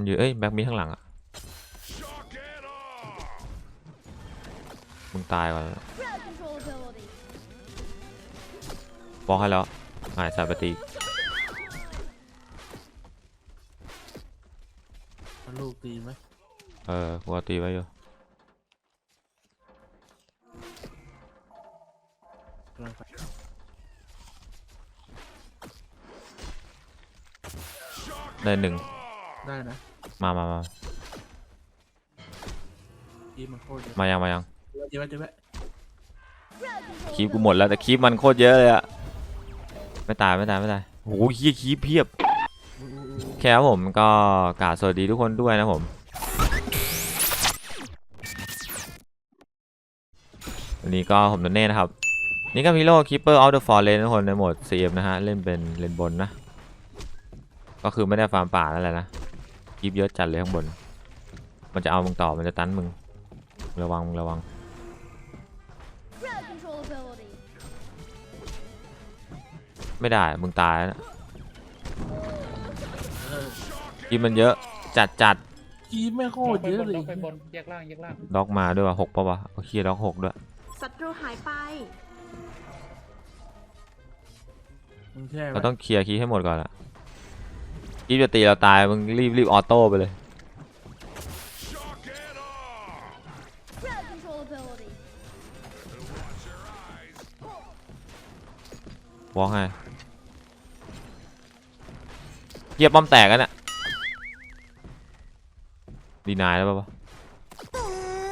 มันอยู่เอ้ยแบ็กมีข้างหลังอะมึงตายก่อน Crowd control ability. บอกให้แล้วหายสายปฏิเอาลูกตีไหมเออกูเอาตีไว้อยู่กำลังไปได้หนึ่ง ได้นะมามามาทีมันโคตรเยอะมายังมายังเดี๋ยวไว้เดี๋ยวไว้ Crowd control คีบกูหมดแล้วแต่คีบมันโคตรเยอะเลยอะไม่ตายไม่ตายไม่ตายโอ้โหคีบคีบเพียบอู้อู้อู้แค่ครับผมก็กราบสวัสดีทุกคนด้วยนะผมวันนี้ก็ผมนนเน่นะครับ นี่ก็มีโลคีเปอร์ออฟเดอะฟอร์เรนทุกคนในโหมด CM นะฮะ เล่นเป็นเลนบนนะ ก็คือไม่ได้ฟาร์มป่านั่นแหละนะ คีบเยอะจัดเลยข้างบน มันจะเอามึงต่อ มันจะตันมึง ระวังมึงระวัง Crowd control ability. ไม่ได้ มึงตายแล้วนะเออคีบมันเยอะ จัดจัดทีไม่โคลตงรไปเยบอะนเลยลงไปบนแยกล่างแยกล่างด็อกมาด้วยวะหกปะวะโอเคด็อกหกด้วย ศัตรูหายไปมึงแช่ไว้เราต้องเคลียร์คีย์ให้หมดก่อนอะ คีย์จะตีเราตายมึงรีบรีบออโต้ไปเลย Crowd control ability. วอล์กให้เกียร์ป้อมแตกกันอะดีนายแล้วปะวะ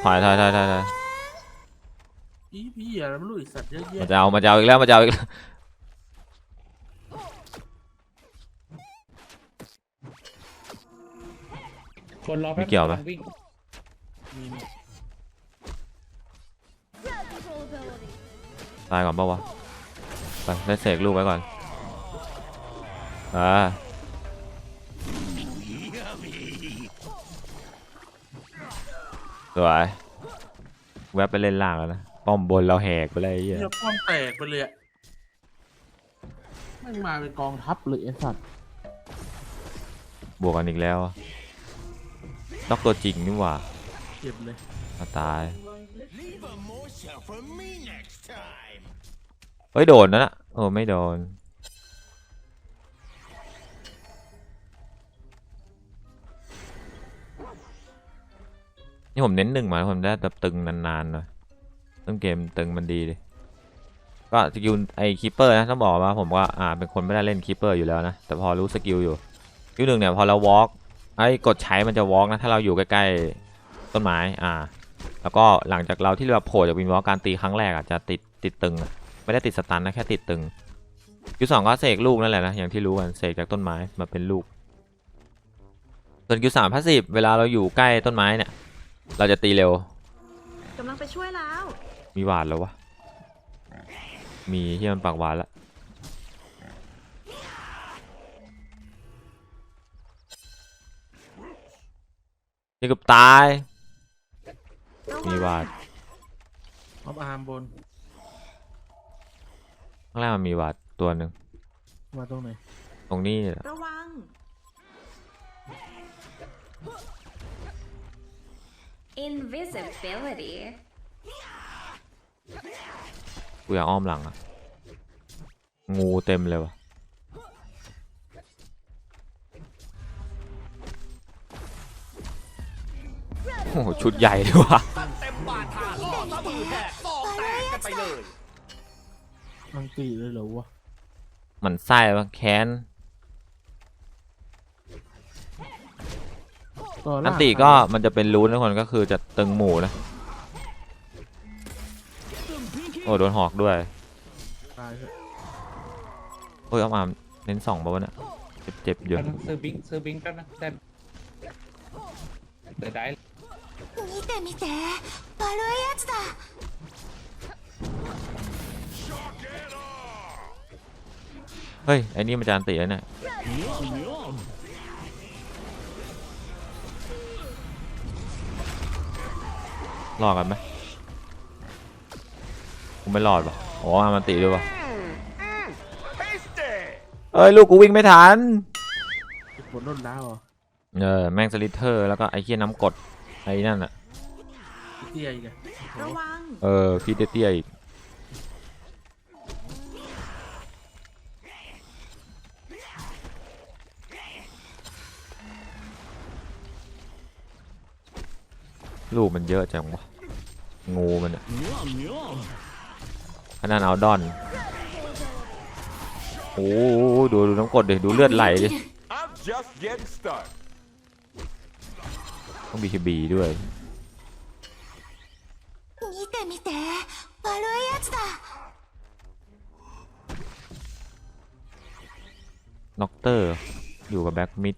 ถอยถอยถอยถอยถอยพี่พี่อะไรไม่รู้ไอีสัตว์เยอะมาแยะจะเอามาจะเอาอีกแล้วมาจะเอาอีกแล้ว บนรอไม่แป๊บเกี่ยวปะกำลังวิ่งมีมี Crowd control ability. ตายก่อนปะวะไปได้เสกลูกไว้ก่อน อ่า สวย แวบไปเล่นล่างแล้วนะ ป้อมบนเราแหกไปเลยไอ้เหี้ยเดี๋ยวป้อมแตกไปเลยอะแม่งมาเป็นกองทัพเลยไอ้สัตว์บวกกันอีกแล้วอะ นอกตัวจริงนี่หว่าเจ็บเลยมาตายเฮ้ยโดนนะน่ะโอ้ไม่โดนนี่ผมเน้นหนึ่งมาผมได้แบบตึงนานๆหน่อยต้นเกมตึงมันดีดิก็สกิลไอ้คีเปอร์นะต้องบอกว่าผมว่าอ่าเป็นคนไม่ได้เล่นคีเปอร์อยู่แล้วนะแต่พอรู้สกิลอยู่สกิลหนึ่งเนี่ยพอเราวอล์ก ไอ้กดใช้มันจะวอล์กนะถ้าเราอยู่ใกล้ๆต้นไม้อ่า แล้วก็หลังจากเราที่เราโผล่จากวินวอล์กการตีครั้งแรกอะจะติดติดตึงอะไม่ได้ติดสตันนะแค่ติดตึงคิวสองก็เสกลูกนั่นแหละนะอย่างที่รู้กันเสกจากต้นไม้มาเป็นลูกส่วนคิวสามพาสซีฟเวลาเราอยู่ใกล้ต้นไม้เนี่ย เราจะตีเร็วกำลังไปช่วยแล้ว มีหวาดแล้ววะมีที่มันปากหวานแล้ว นี่เกับตายระวัมีงหวาดป้อมอาร์มบน ข้างล่างมันมีหวาดตัวหนึ่งมาตรงไหน ตรงนี้แหละระวัง Invisibility. กูอยากอ้อมหลังอะงูเต็มเลยวะ อ้โหชุดใหญ่ด้วยวะอังตีเลยเหรอวะมันไส้วะแค้นต่ออัล่านงติก็มันจะเป็นรูนทุกคนก็คือจะตึงหมู่นะ โอ้โดนหอกด้วย ตายเถอะโอ้ยเอามาเน้นสองป่าวะเนี่ยเจ็บเจ็บอยู่กำลังซื้อบิงซื้อบิงแป๊บนะได้เดี๋ยวได้ 見て見て悪いやつだ เฮ้ย ไอ้นี่มันจะอันติแล้วเนี่ยรอดกันไหมกูไม่รอดว่ะอ๋อมันติด้วยว่ะเอ้ย ลูกกูวิ่งไม่ทัน ผลลดแล้วเหรอ เออแม่งสลิเทอร์แล้วก็ไอ้เคียน้ำกรด ไอ้นั่นอะเตี้ยอีกเลยโอ้ระโหวังเออพีเตี้ยๆอีกลูกมันเยอะจังวะงูมันอะขนาดเอาดอนโอ้โหดูดูน้ำกรดดิดูเลือดไหลดิ ต้องบีคบีด้วย 見て見て悪いやつだ น็อกเตอร์ อยู่กับแบ็กมิด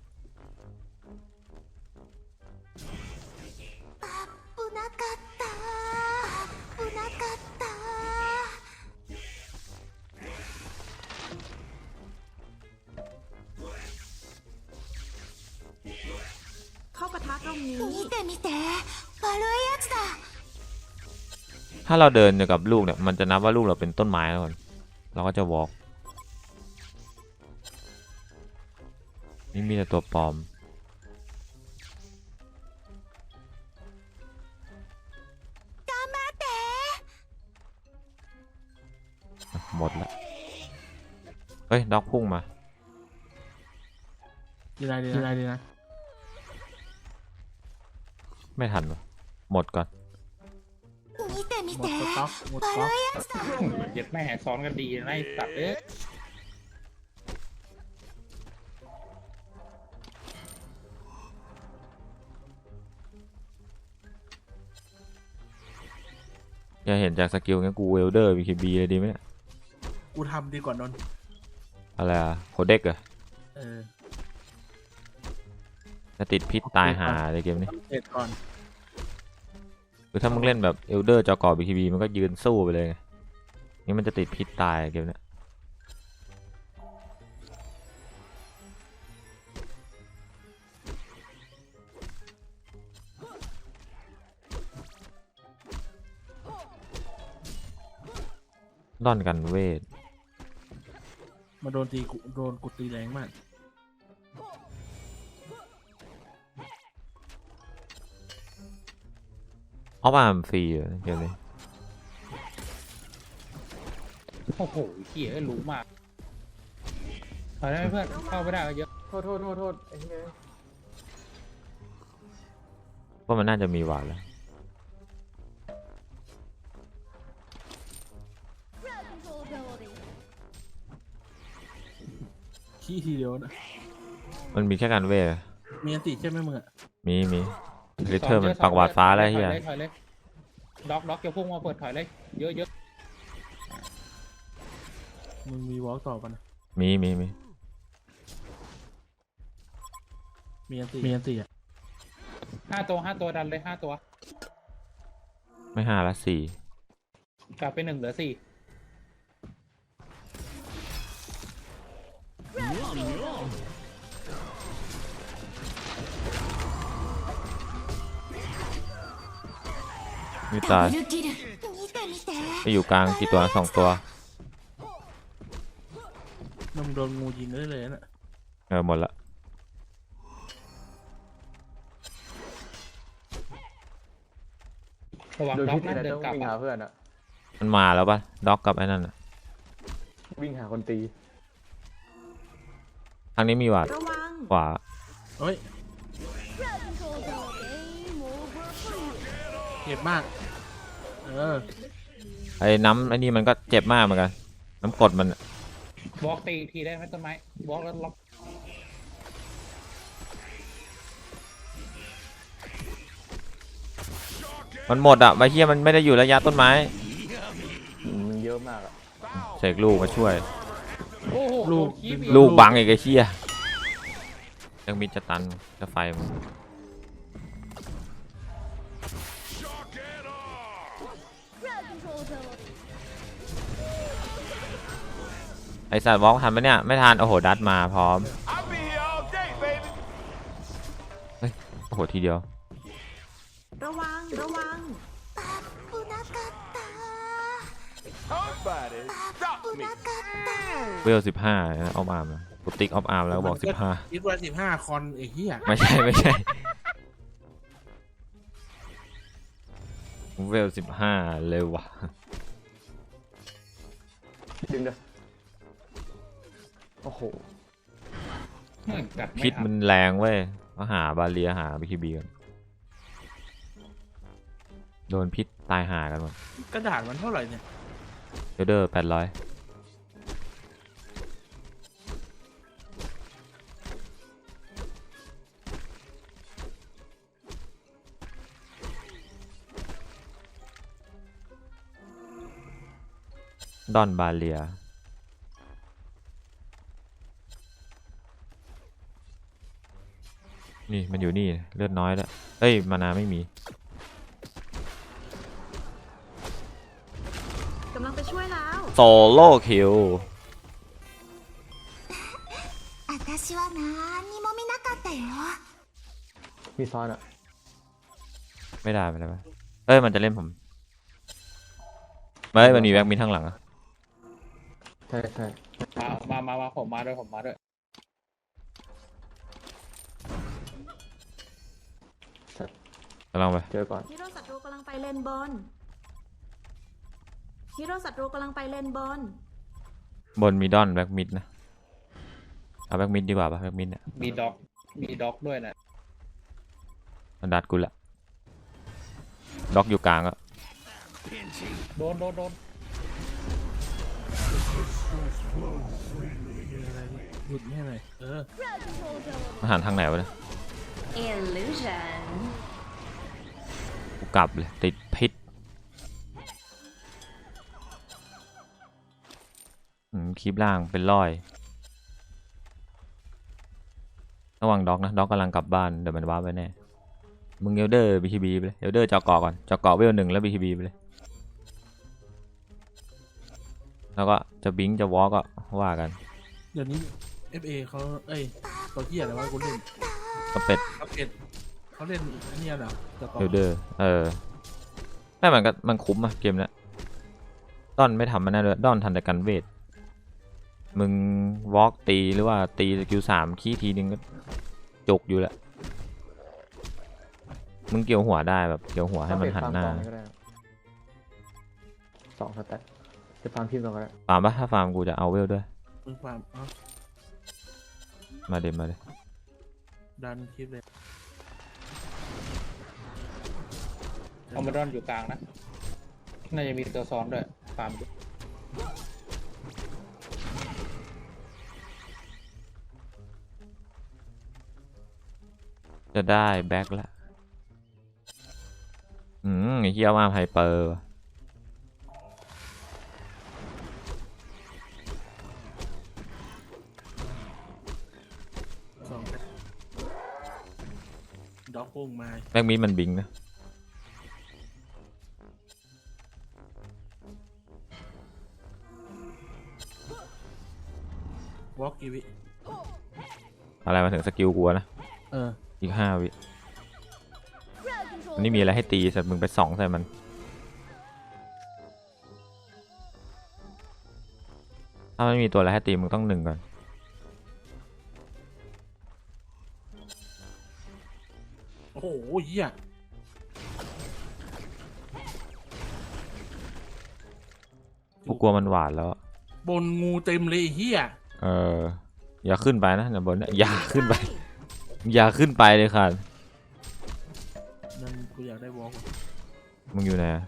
ถ้าเราเดินอยู่กับลูกเนี่ยมันจะนับว่าลูกเราเป็นต้นไม้แล้วกันเราก็จะวอล์กนี่มีแต่ตัวปลอม หมดละเฮ้ย ด็อกพุ่งมาดีไรดีไรดีนะ ไม่ทันหมดก่อน 見て見 หม て ดสต็อกหมดสต็อก 悪いやつだ เย็ดแม่ซ้อนกันดีนะไอ้สัตว์เอ้ย อย่าเห็นจากสกิลงั้นกูเวลเดอร์บีคบีเลยดีไหมเนี่ย กูทำดีกว่านนท์ อะไรอะโคเด็กเหรอะ เออ จะติดพิษตายหาเลยเกมนี้ เสร็จก่อน คือถ้ามึงเล่นแบบเอลเดอร์จอกอบีคบีมันก็ยืนสู้ไปเลยไงนี่มันจะติดพิษตายเกมเนี้ยด้อนกันเวทมาโดนตีกูโดนกูตีแรงมาก เอามาฟรีเหรอเกมนี้โอ้โหเขี้ยรู้มากถอยได้ไหมเพื่อนเข้าไม่ได้ก็เยอะโทษโทษโทษโทษไอ้เหี้ยว่ามันน่าจะมีหวานแล้ว Crowd control ability. ขี้ทีเดียวนะมันมีแค่การเวทอะมีอันติใช่ไหมมึงอะมีมี ลิเทอร์มันปักหวาดฟ้าแล้วเฮียถอยเลยถอยเลยด็อกด็อกจะพุ่งมาเปิดถอยเลย เยอะเยอะมึงมีวอล์กต่อกันนะมีมีมีมีอันติมีอันติอะห้าตัวห้าตัวดันเลยห้าตัว ไม่ห้าละสี่กลับไปหนึ่งเหลือสี่ ไม่ตายไปอยู่กลางกี่ตัวสองตัวน้ำโดนงูยิงได้เลยนะเออหมดละระวังดยด็อกพี่นเดินต้องกลับวิ่งหาเพื่อนอะมันมาแล้วปะด็อกกับไอ้นั่นอะวิ่งหาคนตี ทางนี้มีวัดรวัขวาเฮ้ย เจ็บมาก เออ ไอ้น้ำไอ้นี่มันก็เจ็บมากเหมือนกัน น้ำกรดมันอะบล็อกตีอีกทีได้ไหมต้นไม้บล็อกแล้วล็อกมันหมดอะใบเฮียมันไม่ได้อยู่ระยะต้นไม้อืมมันเยอะมากอะเสกลูกมาช่วย โอ้โหลูก คีบอี ลูกบังอีกไอ้เชี่ยยังมีจะตันจะไฟมัน ไอสัตว์วอล์กทันปะเนี่ย ไม่ทัน โอ้โห ดัดมาพร้อม I'll be here all day, baby. โอ้โห ทีเดียว ระวัง ระวัง 危なかった Somebody stop 危 me. なかった เวลสิบห้าเอามามาโค กูติ๊กออฟอาร์มแล้วบอกสิบห้า คิดว่าสิบห้าคอนไอ้เหี้ย ไม่ใช่ไม่ใช่เวลสิบห้าเร็วว่ะ ดึงเด้อโ อ้โหกัดไม่พิษทันมันแรงเว้ยก็หาบาเลียหาบีคีบีกันโดนพิษตายหากันหมดกระดาษมันเท่าไหร่เนี่ยเดเดอร์แปดร้อยดอนบาเลีย นี่มันอยู่นี่เลือดน้อยแล้วเอ้ย มานาไม่มี กำลังไปช่วยแล้ว โซโล่คิว 私は何にも見なかったよ มีซ้อนอ่ะ ไม่ได้ไม่ได้ไม่ได้เอ้ย มันจะเล่นผมเฮ้ย มันมีแบ็กมินข้างหลังอะ ใช่ใช่ มามามามาผมมาด้วยผมมาด้วย กำลังไปเจอก่อน ฮีโร่ศัตรูกำลังไปเลนบนฮีโร่ศัตรูกำลังไปเลนบน บนมีดอนแบ็กมิดนะ เอาแบ็กมิดดีกว่าปะแบ็กมิดเนี่ยมีด็อก มีด็อกด้วยนะ มันดัดกูละด็อกอยู่กลางอะโดนโดนโดนหยุดให้หน่อยเออ Crowd control ability. มันหันทางไหนวะเนี่ย illusion กูกลับเลยติดพิษอืมคลิปล่างเป็นร้อย ระวังด็อกนะด็อกกำลังกลับบ้านเดี๋ยวมันว้าร์ปไปแน่ มึงเอลเดอร์บีคีบีไปเลยเอลเดอร์จอกอก่อนจอกอเวลหนึ่งแล้วบีคีบีไปเลย แล้วก็จะบิงจะวอล์กก็ว่ากัน เดี๋ยวนี้ FA เขาเอ้ยตัวเหี้ยอะไรวะกูเล่นก็เป็ดเขาเอ็ด เขาเล่นอันเนี้ยเหรอแต่ก่อนเอลเดอร์ เออไม่มันก็มันคุ้มอะเกมเนี้ยดอนไม่ทำมันน่าเลยดอนทันแต่กันเวท มึงวอล์กตีหรือว่าตีสกิลสามขี้ทีนึงก็จุกอยู่แหละ มึงเกี่ยวหัวได้แบบเกี่ยวหัวให้มันหันหน้าฟร์มกองก็ได้สองสแต็กจะฟาร์มพิมพ์ก่อนก็ได้ฟาร์มปะถ้าฟาร์มกูจะเอาเวลด้วย มึงความเอามาเด็มาเดดันคลิปเลย เอามาดอนอยู่กลางนะ น่าจะมีตัวซ้อนด้วยตามดูจะได้แบ็คละ อืมไอ้เฮียว่าไฮเปอร์ว่ะสองด็อกพุ่งมา แบ็คมีมันบิงนะ วอล์กกี่วิ อะไรมาถึงสกิลกูนะเออ อีกห้าวิ Crowd control. มันนี่มีอะไรให้ตีสัตว์มึงไปสองใส่มัน ถ้าไม่มีตัวอะไรให้ตีมึงต้องหนึ่งก่อน โอ้โหเหี้ยกูกลัวมันหวานแล้วอะบนงูเต็มเลยไอ้เหี้ย เอออย่าขึ้นไปนะอย่าบนเนี่ยอย่าขึ้นไป อย่าขึ้นไปเลยค่ะนั่นกูอยากได้วอล์กมึงอยู่ไหนอะ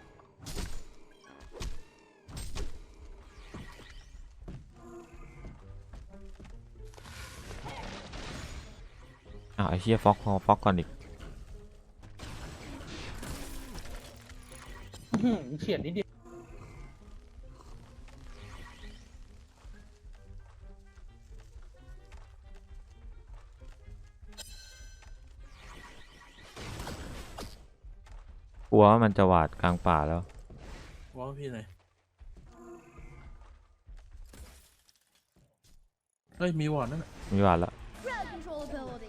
อ้าวไอ้เชี่ยฟอกพอฟอกก่อนอีกอื้อหือเฉียดนิดเดียว ลัวว่ามันจะหวาดกลางป่าแล้ววอล์กพี่หน่อยเฮ้ยมีวอร์ดนั่นน่ะมีหวาดแล้ว Crowd control ability.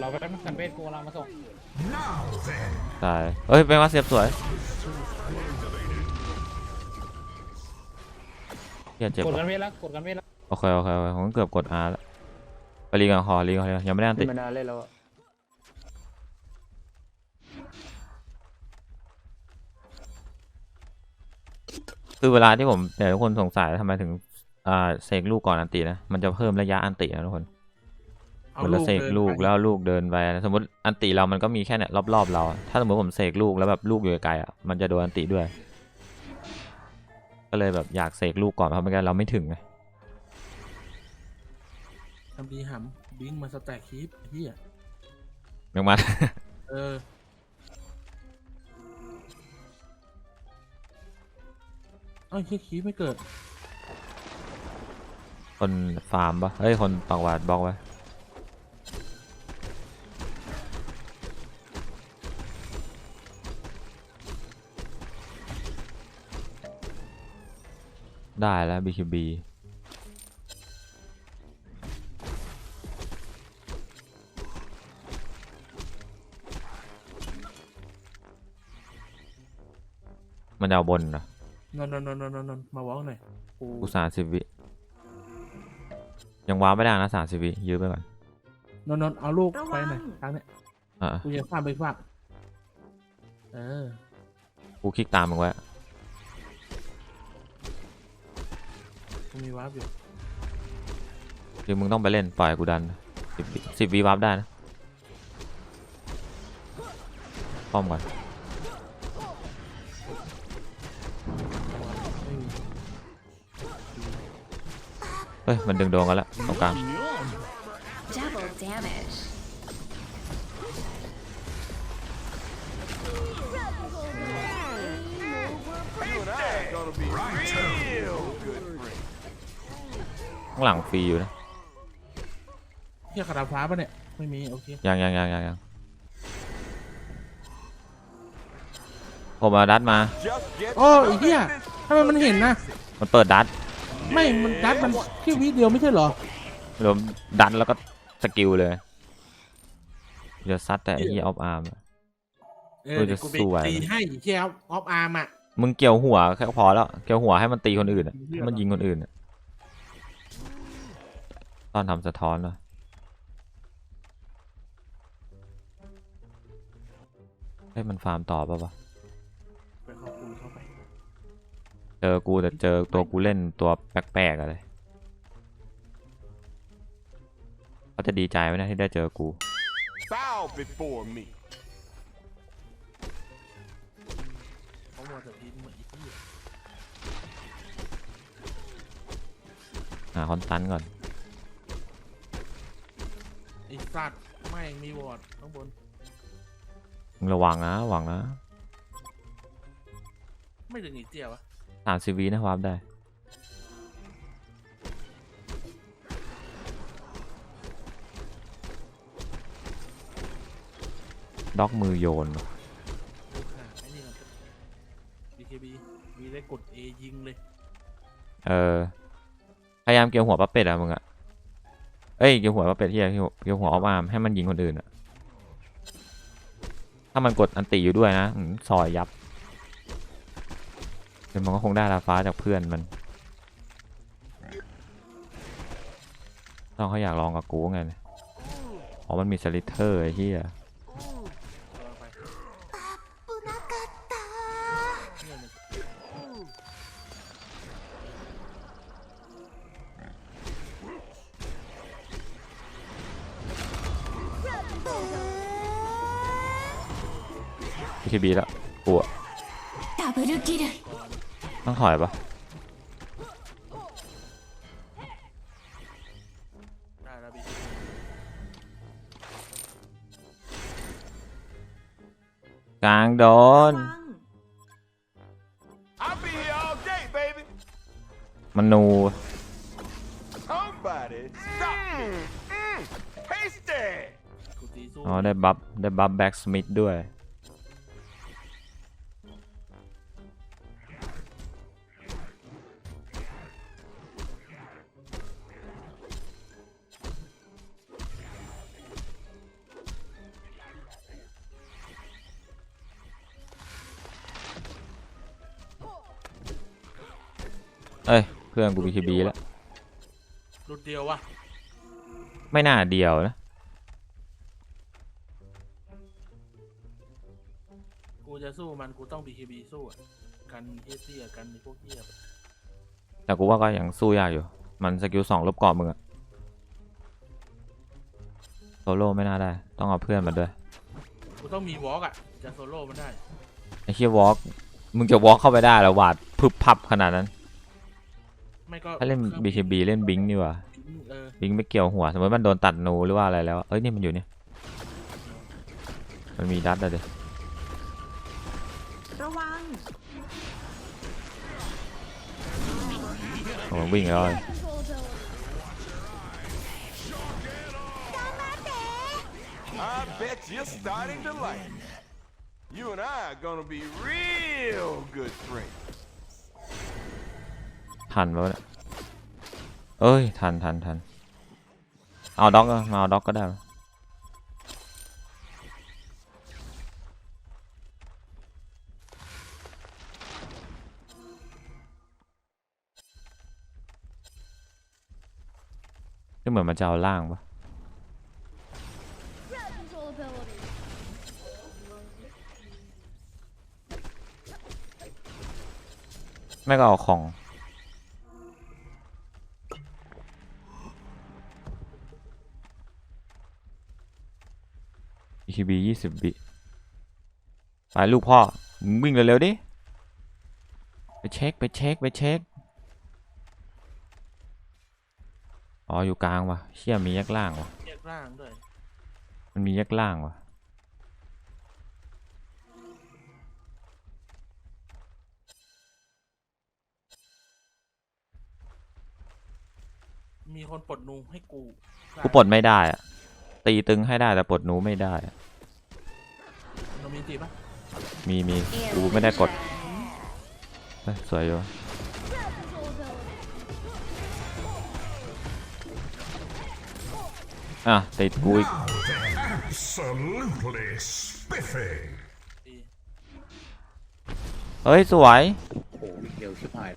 เราไปกันกันเวทกูกำลังมาส่งตาย เอ้ยเป็นว่าเสียบสวยเฮียเจ็บกดกัว่ะนเวทแล้วกดกันเวทแล้วโอเคโอเคโอเคผมเกือบกด R แล้วไปรีกันคอรีกันคอยังไม่ได้อันติธรรมดาเล่นแล้วอะ คือเวลาที่ผมเดี๋ยวทุกคนสงสัยทำไมถึงอ่าเสกลูกก่อนอันตินะ มันจะเพิ่มระยะอันตินะทุกคนเหมือนเราเสกลูกแล้วลูกเดินไปสมมติอันติเรามันก็มีแค่เนี่ยรอบๆเรา ถ้าสมมติผมเสกลูกแล้วแบบลูกอยู่ไกลๆอะมันจะโดนอันติด้วย ก็เลยแบบอยากเสกลูกก่อนเพราะไม่งั้นเราไม่ถึงไงทำดีหำบิงมาสแต็กคลิปเฮียยังมาเออ อ้ยเฮียคลิปไม่เกิด คนฟาร์มปะเฮ้ย คนปากหวาดบล็อกไว้ ได้แล้ว BKB มันจะเอาบนนะ นอนนอนนอนนอนนอนมาวอล์กหน่อยกูกูสามสิบวิ ยังว้าร์ปไม่ได้นะสามสิบวิยื้อไปก่อนนอนนอนเอาลูกไปหน่อยทางเนี้ยอะกูจะข้ามไปฝากเออกูคลิกตามมึงไว้กูมีวาร์ปอยู่คือมึงต้องไปเล่นปล่อยกูดันสิบสิบวิวับได้นะป้อมก่อน เฮ้ย มันดึงโดนกันแล้วตรงกลาง Double damage. Gonna be real good friends. ข้างหลังฟรีอยู่นะเฮียคาราฟ้าปะเนี่ย ไม่มี โอเค ยังยังยังยังยังผมเอาดัดมา Just get โอ้ยเฮียทำไมมันเห็นนะ มันเปิดดัด ไม่มันดัดมันแค่วิเดียวไม่ใช่เหรอรวมดันแล้วก็สกิลเลยเดี๋ยวซัดแต่ไอ้ที่ออฟอาร์ม เออกูจะเดี๋ยวกูไปสู้ไหวตีให้เฮียออฟอาร์มอะมึงเกี่ยวหัวแค่พอแล้ว เกี่ยวหัวให้มันตีคนอื่นอะเหี้ยให้มันยิงคนอื่นอะตอนทำสะท้อนเนอะเฮ้ยมันฟาร์มต่อป่ะวะ เจอกูแต่เจอตัวกูเล่นตัวแปลกๆอะไรเขาจะดีใจไหมเนะที่ได้เจอกู bow before me. เขาบอกจะพิมพ์มาอีกที่หาคอนตันก่อนไอ้สัตว์ไม่งมีวอร์ดข้างบนมึงระวังนะระวังนะ ไม่ถึงอีกเจียวะ สามสิบวินะวาร์ปได้ ด็อกมือโยนลูกหาไอ้นี่มัน BKB มีได้กด A ยิงเลย เออ พยายามเกี่ยวหัวปลาเป็ดอะมึงอะเอ้ย เกี่ยวหัวปลาเป็ดที่เกี่ยวเกี่ยวหัวออฟอาร์มให้มันยิงคนอื่นอะถ้ามันกดอันติอยู่ด้วยนะอืมซอยยับเดี๋ยวมันก็คงได้ลาฟ้าจากเพื่อนมันต้องเขาอยากลองกับกูไงอ๋อมันมีสลิเทอร์ไอ้เหี้ยบีแล้วกลัวดับเบิลกิล ต้องถอยปะได้แล้ว BKB กลางโดน I'll be here all day, baby. มันนู Somebody stop me. Tasty. กูตีสู้อ๋อได้บัฟได้บัฟแบ็กสมิธด้วย พื่อนกูบีคีบีแล้วรุดเดียววะไม่น่าเดียวนะกูจะสู้มันกูต้อง BKB สู้อะกันเฮียเตี้ยกันพวกเฮียแต่กูว่าก็ยังสู้ยากอยู่ มันสกิลสองลบกรอบมึงอะโซโล่ไม่น่าได้ ต้องเอาเพื่อนมาด้วยกูต้องมีวอล์กอะจะโซโล่มันได้ไอ้เคียวอล์กมึงจะวอล์กเข้าไปได้แล้ววาดพึบพับขนาดนั้น ไม่ก็ถ้าเล่น ครื่อง BKB เล่นบิงดีกว่าเออบิงไม่เกี่ยวหัว สมมติมันโดนตัดนูหรือว่าอะไรแล้ว เอ้ยนี่มันอยู่เนี่ย มันมีดัตอะเดระวังโอ้วิ่งแล้ว Crowd control ability. ทันปะวะเนี่ยเอ้ย ทันทันทันเอาด็อกมาเอาด็อกก็ได้ ก็เหมือนมันจะเอาล่างปะไม่ก็เอาของ EKB ยี่สิบบิไปลูกพ่อมึงวิ่งเร็วๆดิ ไปเช็ค ไปเช็ค ไปเช็ค อ๋อ อยู่กลางว่ะเชี่ยมีแยกล่างว่ะแยกร่างด้วยมันมีแยกล่างว่ะมีคนปลดนูให้กูกูปลดไม่ได้อะตีตึงให้ได้แต่ปลดหนูไม่ได้อะเรา มีตีปะ มีมีกูไม่ได้กดเฮ้ยสวยอยู่ Crowd control ability. อ่ะติดกูอีก Absolutely spiffy. ตี เฮ้ย สวย โอ้โหเร็วชิบหาย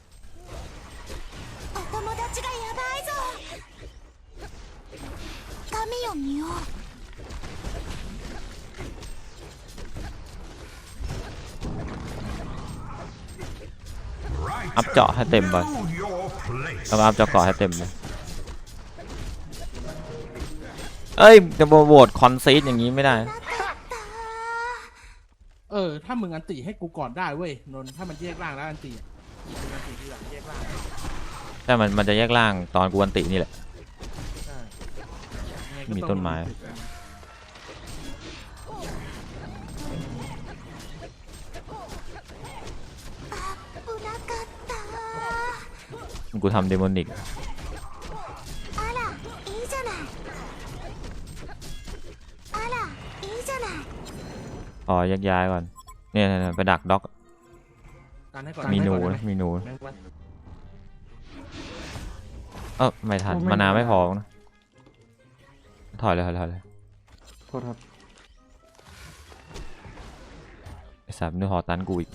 お友達がやばいぞ髪を見よう อัพเจาะให้เต็มไป Know your place. เอามาอัพเจาะเกาะให้เต็มเลยเอ้ยจะมาโหวตคอนซีดอย่างนี้ไม่ได้ เออ ถ้ามึงอันติให้กูก่อนได้เว้ยนนท์ถ้ามันแยกร่างแล้วอันติอะมึงอันติทีหลังแยกร่างแต่มันมันจะแยกล่างตอนกวนตินี่แหละ ใช่ยังไงก็มีองต้นไม้危 กูทำเดมอนิกอ๋อยักย้ายก่อน เนี่ยไปดักด็อกมีหนูนะมีหนูเออไม่ทันมานาไม่พอนะถอยเลยถอยเลยโทษครับไอ้สามนึกหอตันกูอีก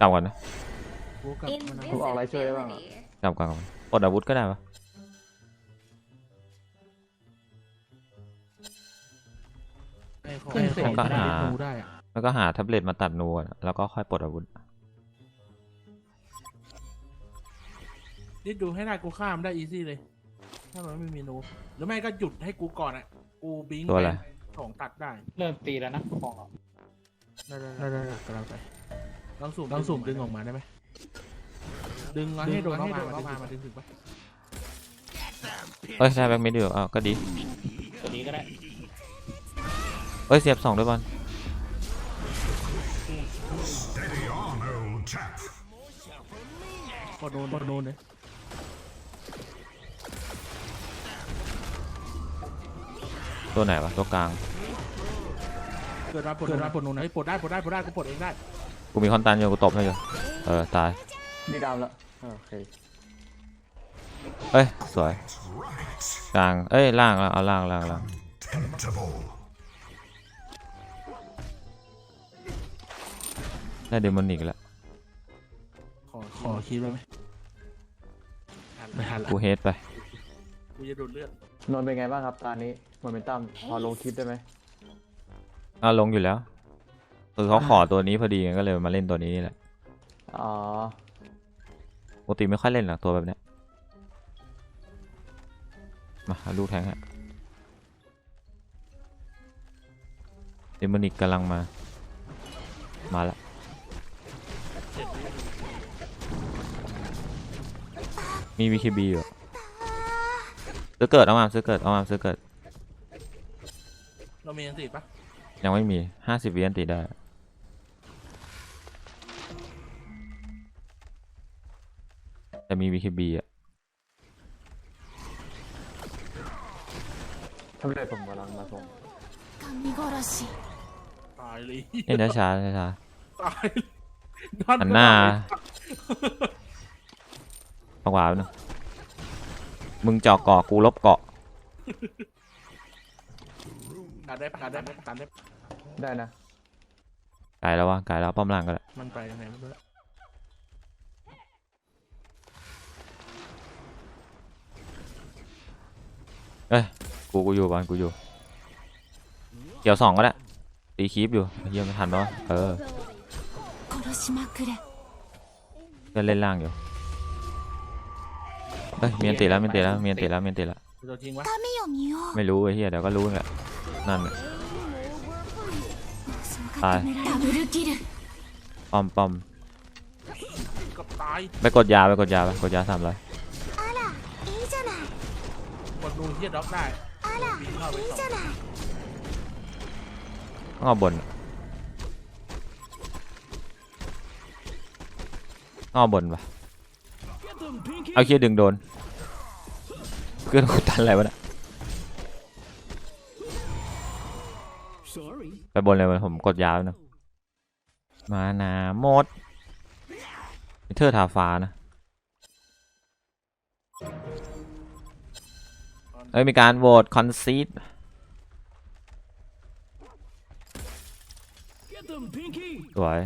กลับก่อนนะกูกับมันนะผมออกอะไรช่วยได้บ้างอะกลับก่อนกลับก่อนปลดอาวุธก็ได้ปะไอ้ของขึ้นเสร็จไอ้ของก็หาดูได้อะแล้วก็หาแท็บเล็ตมาตัดนูก่อนแล้วก็ค่อยปลดอาวุธนี่ดูให้ได้กูข้ามได้อีซี่เลย ถ้ามันไม่มีหนู หรือไม่ก็หยุดให้กูก่อนอะ กูบิงตัวอะไร ปของตัดได้เริ่มตีแล้วนะของเราได้ได้ได้ได้กำลังไป ลองสุ่มลองสุ่มดึงออกมาได้ไหมดึงมาให้โดนเข้ามามามาดึงถึงปะเอ้ยใช่แบ็กไม่ดีอะก็ดีตัวนี้ก็ได้เอ้ยเสียบสองด้วยบอล Steady on, old chap. กดโดนกดโดนเลยตัวไหนวะตัวกลางเกิดมาปลดเกิดมาปลดโดนนะเฮ้ยปลดได้ปลดได้ปลดได้กูปลดเองได้ กูมีคอนตันอยู่กูตบให้อยู่เออตายนี่ดาวแล้วอ่าโอเคเอ้ยสวย Right. กลางเอ้ยล่างแล้วเอาล่างล่างล่าง Temptable. ได้เดมอนิกแล้วขอขอคิดไว้ไหมไม่ทันละกูเฮดไปกูจะดูดเลือดนนท์เป็นไงบ้างครับตอนนี้โมเมนตัมพอลงคลิปได้ไหมเอาลงอยู่แล้ว คือเขาขอตัวนี้พอดีไงก็เลยมาเล่นตัวนี้นี่แหละอ๋อปกติไม่ค่อยเล่นหรอกตัวแบบเนี้ยมาเอาลูกแทงฮะเดมอนิกกำลังมา มาละมี VKB อยู่ซื้อเกิดเอามาซื้อเกิดเอามาซื้อเกิดเรามีอันติดปะยังไม่มีห้าสิบวิอันติได้ แต่มี VKB อ่ะ ทำเลยผมกำลังมาส่ง 神殺し ตายเลย เล่นช้าๆช้า ตายเลย ๆหันหน้าปากหวานนึงมึงเจาะเกาะกูลบเกาะ การได้ปะการได้ปะการได้ปะ ได้นะ ไกลแล้ววะไกลแล้วป้อมล่างก็แล้ว มันไปยังไงไม่รู้ละ เอ้ยกูกูอยู่บอลกูอยู่เกี่ยวสองก็ได้ตีคีบอยู่เยี่ยมไม่ทันเนาะเออเพื่เล่นล่างอยู่เฮ้ยเมียนตีแล้วเมียนตีแล้วเมียนตีแล้วเมียนตีแล้วไม่รู้ไอ้เหี้ยเดี๋ยวก็รู้แหละนั่นตายปอมปอมไปกดยาไปกดยาไปกดยาทำมร้อ ดูที่ด็อกได้บินเข้าไปสองต้องเอบนต้างบนปะเอาเคียดึงโดนเพื่อนกูตันอะไรวะเนี่ยไปบนเลยผมกดยาวนะมานาหมดเธอทาฟ้านะ เอ้ยมีการโหวตคอนซีดสวย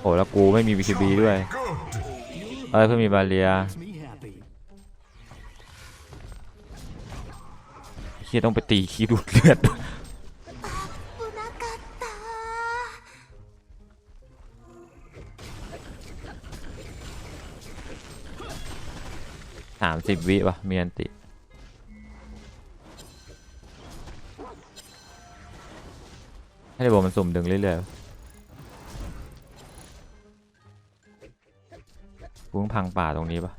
โอ้แล้วกูไม่มี BKB ด้วยเอ้ยเพิ่งมีบาเลียเฮียต้องไปตีคีดูดเลือดสามสิบวิวะมีอันติ ให้ได้บอกมันสุ่มดึงเรื่อยๆกูต้องพังป่าตรงนี้ปะ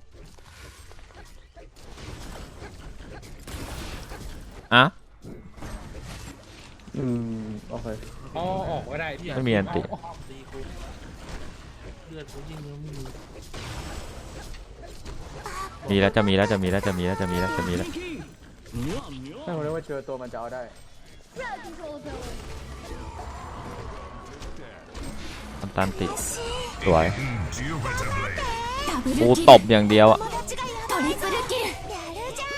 อะอืมโอเคเอาออกก็ได้พี่ไม่มีอันติ เอาออกตีกูเลือดกูยิ่งยังไม่มีมีแล้วจะมีแล้วจะมีแล้วจะมีแล้วจะมีแล้วจะมีแล้วถ้าผมเรียกว่าเจอตัวมันจะเอาได้ทำ ตันติด สวยกูตบอย่างเดียวอะ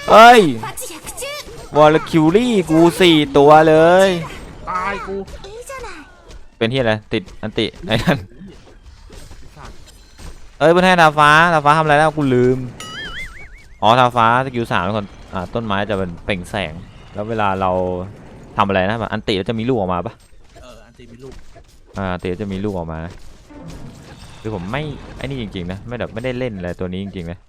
เฮ้ยวอลคิวรี่กูสี่ตัวเลย ตายกู เป็นที่อะไร ติดอันติไอ้นั่นเอ้ยเพื่อนให้ดาฟ้าดาฟ้าทำอะไรแล้วกูลืม อ๋อดาฟ้าสกิลสามคนอ่าต้นไม้จะเป็นเปล่งแสง แล้วเวลาเราทำอะไรนะ อันติจะมีลูกออกมาปะเออ อันติมีลูก อ่าเต๋จะมีลูกออกมานะคือผมไม่ไอ้นี่จริงๆนะไม่แบบไม่ได้เล่นอะไรตัวนี้จริงๆนะ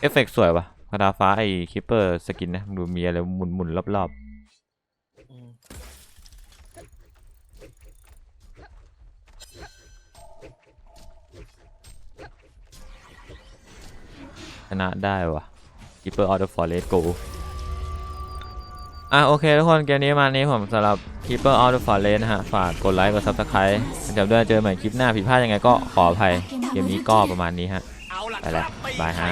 เอฟเฟกสวยปะคาดาฟ้าไอคิปเปอร์สกินนะดูมีอะไรหมุนหมุนรอบๆชนะได้วะ กิปเปอร์ออเดอร์ฟอร์เรสโกอะโอเคทุกคนเกมนี้มานี้ผมสำหรับ Keeper of the Forest นะฮะ ฝากกดไลค์กด Subscribe เดี๋ยวด้วยเจอใหม่คลิปหน้าผิดพลาดยังไงก็ขออภัย เกมนี้ก็ประมาณนี้ฮะ ไปแล้วบายฮะ